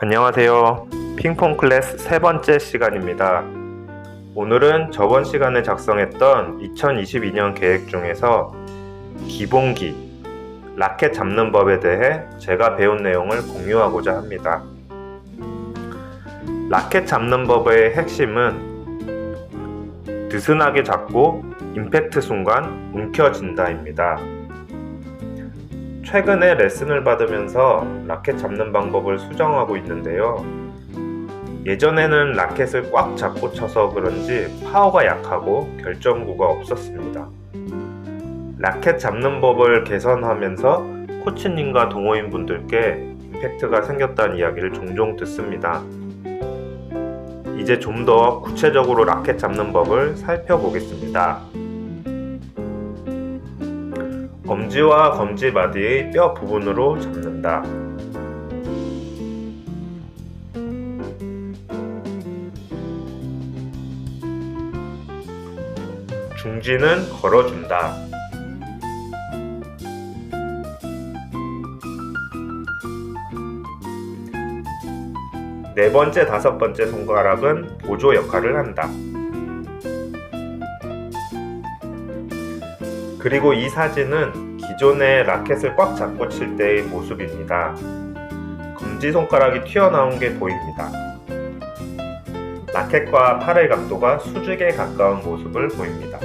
안녕하세요. 핑퐁 클래스 세 번째 시간입니다. 오늘은 저번 시간에 작성했던 2022년 계획 중에서 기본기, 라켓 잡는 법에 대해 제가 배운 내용을 공유하고자 합니다. 라켓 잡는 법의 핵심은 느슨하게 잡고 임팩트 순간 움켜진다입니다. 최근에 레슨을 받으면서 라켓 잡는 방법을 수정하고 있는데요. 예전에는 라켓을 꽉 잡고 쳐서 그런지 파워가 약하고 결정구가 없었습니다. 라켓 잡는 법을 개선하면서 코치님과 동호인 분들께 임팩트가 생겼다는 이야기를 종종 듣습니다. 이제 좀 더 구체적으로 라켓 잡는 법을 살펴보겠습니다. 엄지와 검지 마디의 뼈 부분으로 잡는다. 중지는 걸어준다. 네 번째, 다섯 번째 손가락은 보조 역할을 한다. 그리고 이 사진은 기존의 라켓을 꽉 잡고 칠 때의 모습입니다. 검지손가락이 튀어나온 게 보입니다. 라켓과 팔의 각도가 수직에 가까운 모습을 보입니다.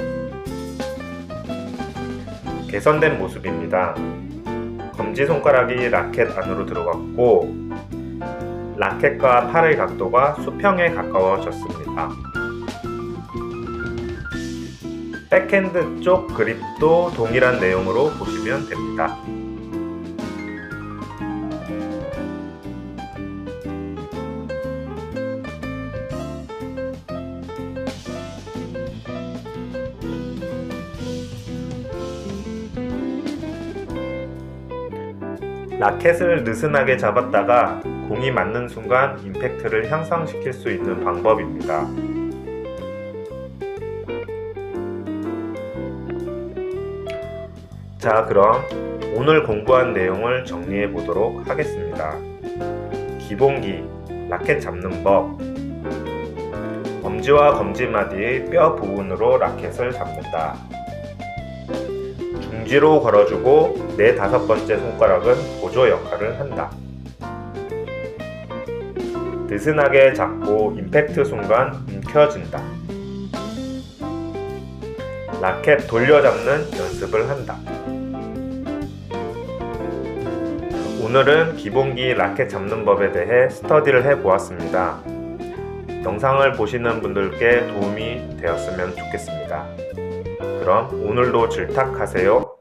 개선된 모습입니다. 검지손가락이 라켓 안으로 들어갔고, 라켓과 팔의 각도가 수평에 가까워졌습니다. 백핸드 쪽 그립도 동일한 내용으로 보시면 됩니다. 라켓을 느슨하게 잡았다가 공이 맞는 순간 임팩트를 향상시킬 수 있는 방법입니다. 자, 그럼 오늘 공부한 내용을 정리해 보도록 하겠습니다. 기본기, 라켓 잡는 법, 엄지와 검지마디의 뼈 부분으로 라켓을 잡는다. 중지로 걸어주고 네 다섯 번째 손가락은 보조 역할을 한다. 느슨하게 잡고 임팩트 순간 움켜진다. 라켓 돌려잡는 연습을 한다. 오늘은 기본기 라켓 잡는 법에 대해 스터디를 해 보았습니다. 영상을 보시는 분들께 도움이 되었으면 좋겠습니다. 그럼 오늘도 질탁하세요.